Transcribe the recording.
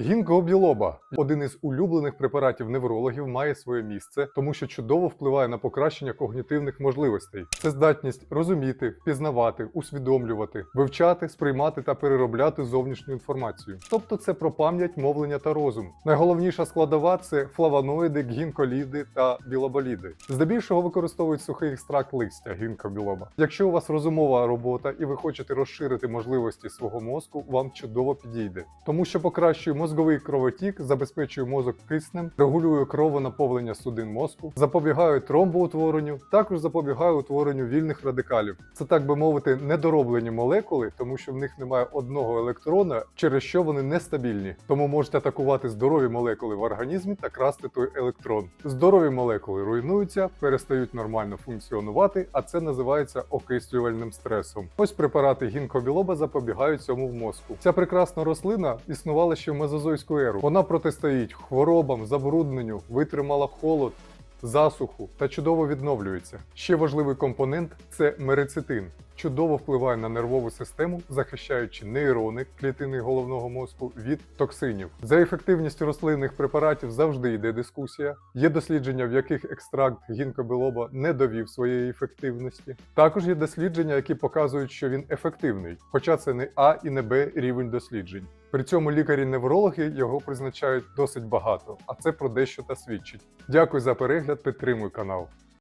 Гінко білоба один із улюблених препаратів неврологів, має своє місце, тому що чудово впливає на покращення когнітивних можливостей. Це здатність розуміти, впізнавати, усвідомлювати, вивчати, сприймати та переробляти зовнішню інформацію. Тобто це про пам'ять, мовлення та розум. Найголовніша складова це флавоноїди, гінколіди та білоболіди. Здебільшого використовують сухий екстракт листя гінкобілоба. Якщо у вас розумова робота і ви хочете розширити можливості свого мозку, вам чудово підійде, тому що покращує мозговий кровотік, забезпечує мозок киснем, регулює кровонаповнення судин мозку, запобігає тромбоутворенню, також запобігає утворенню вільних радикалів. Це так би мовити, недороблені молекули, тому що в них немає одного електрона, через що вони нестабільні. Тому можуть атакувати здорові молекули в організмі та красти той електрон. Здорові молекули руйнуються, перестають нормально функціонувати, а це називається окислювальним стресом. Ось препарати гінкобілоба запобігають цьому в мозку. Ця прекрасна рослина існувала ще в мезозойську еру. Вона протистоїть хворобам, забрудненню, витримала холод. Засуху та чудово відновлюється. Ще важливий компонент це мерицитин. Чудово впливає на нервову систему, захищаючи нейрони клітини головного мозку від токсинів. За ефективністю рослинних препаратів завжди йде дискусія. Є дослідження, в яких екстракт гінкобілоба не довів своєї ефективності. Також є дослідження, які показують, що він ефективний, хоча це не А і не Б рівень досліджень. При цьому лікарі-неврологи його призначають досить багато, а це про дещо та свідчить. Дякую за перегляд, підтримуй канал.